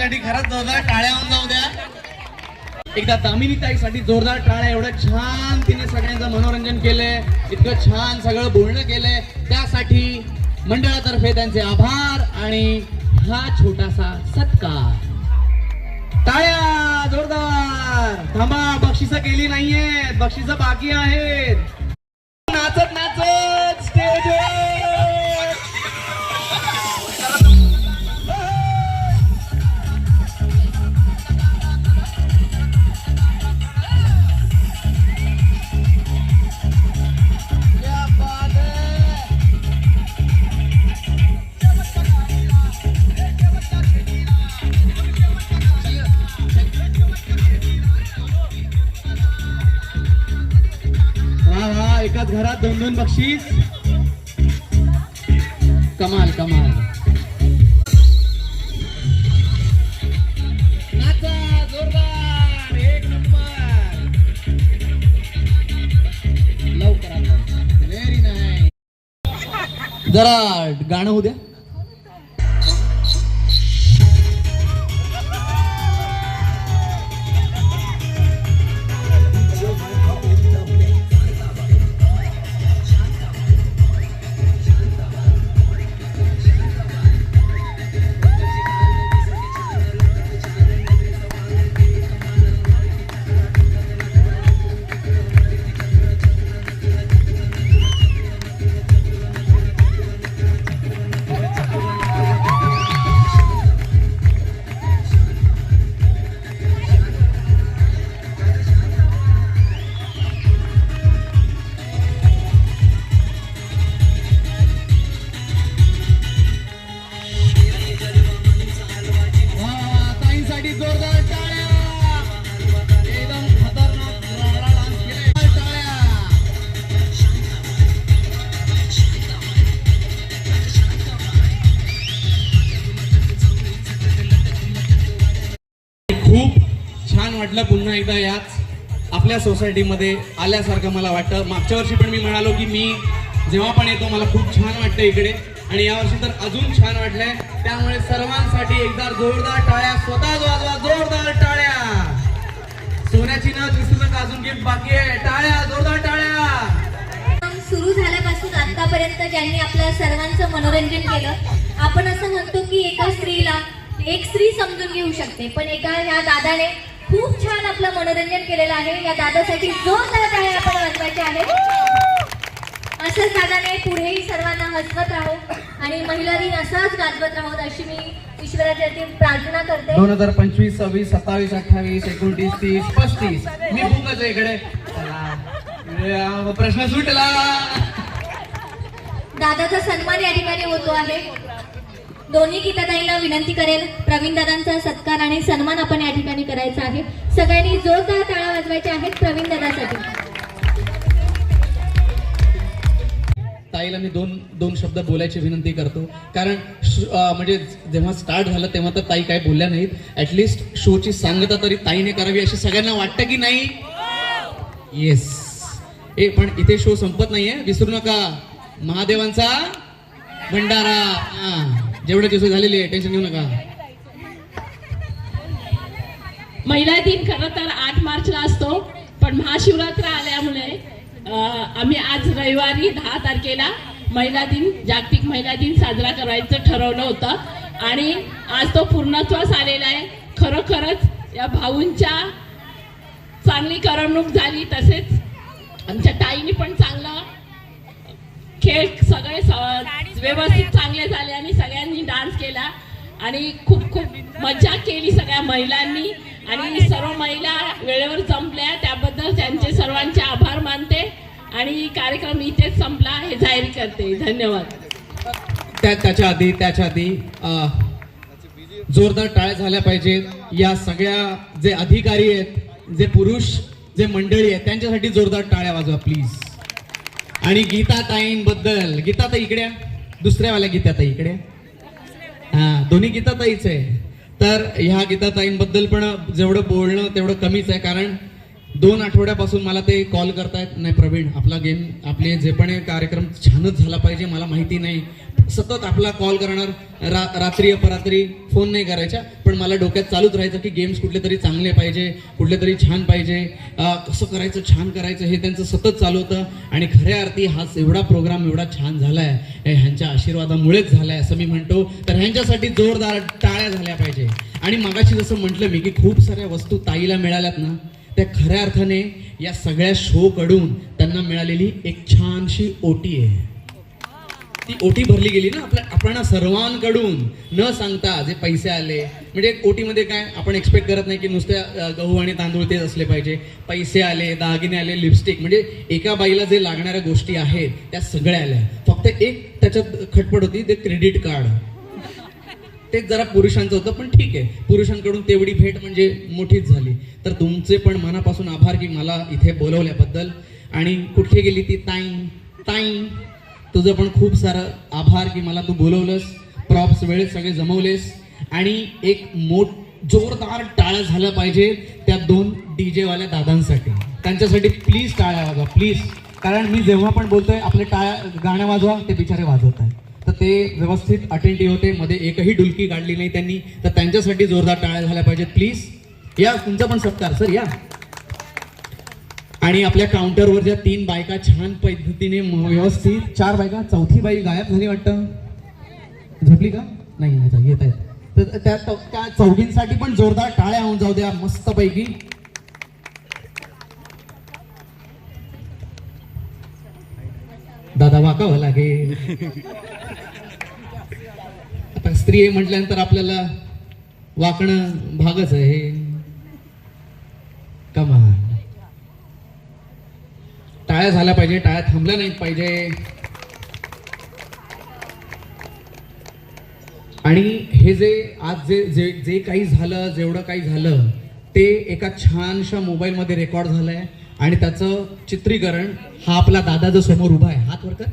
एकदा खरंच जोरदार टाळ्या होऊन जाऊ द्या. एकदा तामिनी ताईसाठी जोरदार टाळ्या एवढं छान तिने सगळ्यांचं मनोरंजन केलंय इतकं छान सगळं बोलणं केलंय. त्यासाठी मंडळातर्फे त्यांचे आभार आणि हा छोटासा सत्कार. टाळ्या जोरदार. थांबा बक्षिस केली नाहीयेत बक्षिस बाकी आहेत. नाचत नाचत स्टेजवर एकाच घरात दोन दोन बक्षीस. कमाल कमाल. नाचा जोरदार एक नंबर. लवकर. व्हेरी नाईस जरा गाणं होऊ द्या. खूप छान वाटलं पुन्हा एकदा याच आपल्या सोसायटीमध्ये आल्यासारखं मला वाटतं. मागच्या वर्षी पण मी म्हणालो की मी जेव्हा पण येतो मला खूप छान वाटतं इकडे. आणि यावर्षी तर अजून छान वाटलंय. त्यामुळे सर्वांसाठी एकदा जोरदार टाळ्या स्वतः वाजवा जोरदार टाळ्या. सोन्याची न विसरू नका अजून गिफ्ट बाकी आहे. टाळ्या जोरदार टाळ्या. सुरू झाल्यापासून आतापर्यंत ज्यांनी आपल्या सर्वांचं मनोरंजन केलं आपण असं म्हणतो की एका स्त्रीला एक स्त्री समजून घेऊ शकते. पण एका ह्या दादाने खूप छान आपलं मनोरंजन केलेलं आहे. या दादासाठी जोरदार टाळ्या आपण वाजवायच्या आहेत असंच दादाने पुढेही सर्वांना हसवत राहो आणि महिला दिन असाच गाजवत राहोत अशी मी ईश्वराच्या प्रार्थना करते. दोन हजार पंचवीस सव्वीस सत्तावीस अठ्ठावीस एकोणतीस तीस पस्तीस. मी आहे इकडे. प्रश्न सुटला. दादाचा सन्मान या ठिकाणी होतो आहे. दोन्ही गीताताईंना विनंती करेल. प्रवीण दादांचा सत्कार आणि सन्मान आपण या ठिकाणी करायचा आहे. सगळ्यांनी जोरदार ताळा वाजवायच्या आहेत प्रवीण दादासाठी. ताईला मी दोन दोन शब्द बोलायची विनंती करतो. कारण श- म्हणजे जेव्हा स्टार्ट झालं तेव्हा तर ताई काय बोलल्या नाहीत. ऍटलिस्ट शोची सांगता तरी ताईने करावी अशी सगळ्यांना वाटतं की नाही? येस ए पण इथे शो संपत नाहीये. विसरू नका. महादेवांचा भंडारा. जेवढे दिवस झालेले आहे टेन्शन घेऊ नका. महिला दिन खरं तर आठ मार्चला असतो पण महाशिवरात्र आल्यामुळे आम्ही आज रविवारी दहा तारखेला महिला दिन जागतिक महिला दिन साजरा करायचं ठरवलं होतं. आणि आज तो पूर्णत्वास आलेला आहे. खरोखरच या भाऊंच्या चांगली करमणूक झाली तसेच आमच्या ताईने पण चांगलं खेळ सगळे व्यवस्थित चांगले झाले. आणि सगळ्यांनी डान्स केला. आणि खूप खूप मजा केली सगळ्या महिलांनी. आणि सर्व महिला वेळेवर जमल्या. त्याबद्दल त्यांचे सर्वांचे आभार मानते. आणि कार्यक्रम इथेच संपला. हे जाहीर करते. धन्यवाद. त्या त्याच्या आधी त्याच्या आधी जोरदार टाळ्या झाल्या पाहिजेत. या सगळ्या जे अधिकारी आहेत जे पुरुष जे मंडळी आहेत त्यांच्यासाठी जोरदार टाळ्या वाजवा प्लीज आणि गीता ताईंबद्दल. गीता ताई इकड्या दुसऱ्यावाल्या गीताताई इकडे. हा दोन्ही गीताताईच. आहे तर ह्या गीताताईंबद्दल पण जेवढं बोलणं तेवढं कमीच आहे कारण दोन आठवड्यापासून मला ते कॉल करतायत. नाही प्रवीण आपला गेम आपले जे पण हे कार्यक्रम छानच झाला पाहिजे मला माहिती नाही. सतत आपला कॉल करणार रा रात्री अपरात्री फोन नाही करायचा पण मला डोक्यात चालूच राहायचं की गेम्स कुठले तरी चांगले पाहिजे कुठले तरी छान पाहिजे. कसं करायचं छान करायचं हे त्यांचं सतत चालू होतं. आणि खऱ्या अर्थी हा एवढा प्रोग्राम एवढा छान झालाय आहे ह्यांच्या आशीर्वादामुळेच झालाय असं मी म्हणतो. तर ह्यांच्यासाठी जोरदार टाळ्या झाल्या पाहिजे. आणि मगाशी जसं म्हटलं मी की खूप साऱ्या वस्तू ताईला मिळाल्यात ना त्या खऱ्या अर्थाने या सगळ्या शो कडून त्यांना मिळालेली एक छानशी ओटी आहे. ती ओटी भरली गेली ना आपल्या आपण सर्वांकडून. न सांगता जे पैसे आले म्हणजे ओटीमध्ये काय आपण एक्सपेक्ट करत नाही की नुसत्या गहू आणि तांदूळ तेच असले पाहिजे. पैसे आले दागिने आले लिपस्टिक म्हणजे एका बाईला जे लागणाऱ्या गोष्टी आहेत त्या सगळ्या आल्या. फक्त एक त्याच्यात खटपट होती ते क्रेडिट कार्ड ते जरा पुरुषांचं होतं पण ठीक आहे. पुरुषांकडून तेवढी भेट म्हणजे मोठीच झाली. तर तुमचे पण मनापासून आभार की मला इथे बोलवल्याबद्दल. आणि कुठे गेली ती ताई? ताई तुझं पण खूप सारं आभार की मला तू बोलवलंस. प्रॉप्स वेळेत सगळे जमवलेस. आणि एक मोठ जोरदार टाळ्या झालं पाहिजे त्या दोन डी जेवाल्या दादांसाठी. त्यांच्यासाठी प्लीज टाळ्या वाजवा प्लीज कारण मी जेव्हा पण बोलतोय आपले टाळ्या गाणं वाजवा ते बिचारे वाजवत आहेत तर ते व्यवस्थित अटेंटिव्ह होते. मध्ये एकही डुलकी काढली नाही त्यांनी. तर त्यांच्यासाठी जोरदार टाळ्या झाल्या पाहिजेत प्लीज या तुमचा पण सत्कार सर या. आणि आपल्या काउंटरवर ज्या तीन बायका छान पद्धतीने व्यवस्थित चार बायका चौथी बाई गायब झाली वाटतं? झोपली का? नाही येत आहेत. तर त्या त्या चौघींसाठी पण जोरदार टाळ्या होऊन जाऊ द्या मस्त पैकी दादा वाकावं लागेल. स्त्री आहे म्हटल्यानंतर आपल्याला वाकणं भागच आहे. कमा टाळ्या झाल्या पाहिजे टाळ्या थांबल्या नाहीत पाहिजे. आणि हे जे आज जे जे जे काही झालं जेवढं काही झालं ते एका छानशा मोबाईलमध्ये रेकॉर्ड झालंय आणि त्याचं चित्रीकरण हा आपला दादा जो समोर उभा आहे. हात वर कर.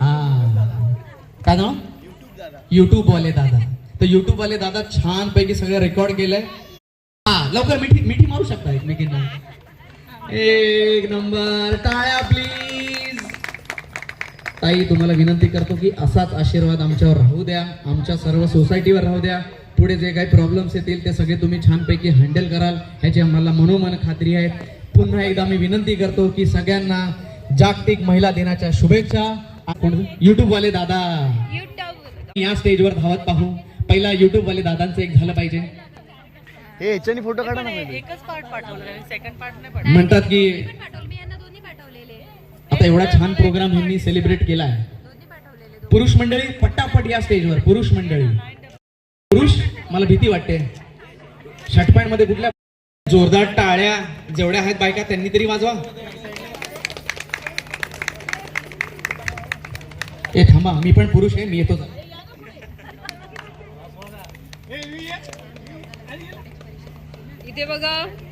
हा. काय नाव युट्यूब वाले दादा. तर युट्यूब वाले दादा छान पैकी सगळं रेकॉर्ड केलंय. हा लवकर मिठी मिठी मारू शकता एकमेकींना? एक नंबर. टाळ्या प्लीज ताई तुम्हाला विनंती करतो की असाच आशीर्वाद आमच्यावर राहू द्या. आमच्या सर्व सोसायटीवर राहू द्या. पुढे जे काही प्रॉब्लेम्स येतील ते सगळे तुम्ही छानपैकी हँडल कराल. ह्याची आम्हाला मनोमन खात्री आहे पुन्हा एकदा मी विनंती करतो की सगळ्यांना जागतिक महिला दिनाच्या शुभेच्छा. आपण वाले दादा. या स्टेजवर धावत पाहू. पहिला युट्यूब वाले दादांचं एक झालं पाहिजे. हे याच्यानी फोटो काढा ना पहिले. एकच पार्ट पाठवलं सेकंड पार्ट नाही पाठवलं. म्हणतात की आता एवढा छान प्रोग्राम ह्यांनी सेलिब्रेट केलाय. पुरुष मंडळी पट्टापट या स्टेजवर. पुरुष मंडळी. पुरुष मला भीती वाटते. शर्ट पॅन्टमध्ये कुठल्या जोरदार टाळ्या जेवढ्या आहेत बायका त्यांनी तरी वाजवा. ए थांबा मी पण पुरुष आहे मी येतो इथे 接报告。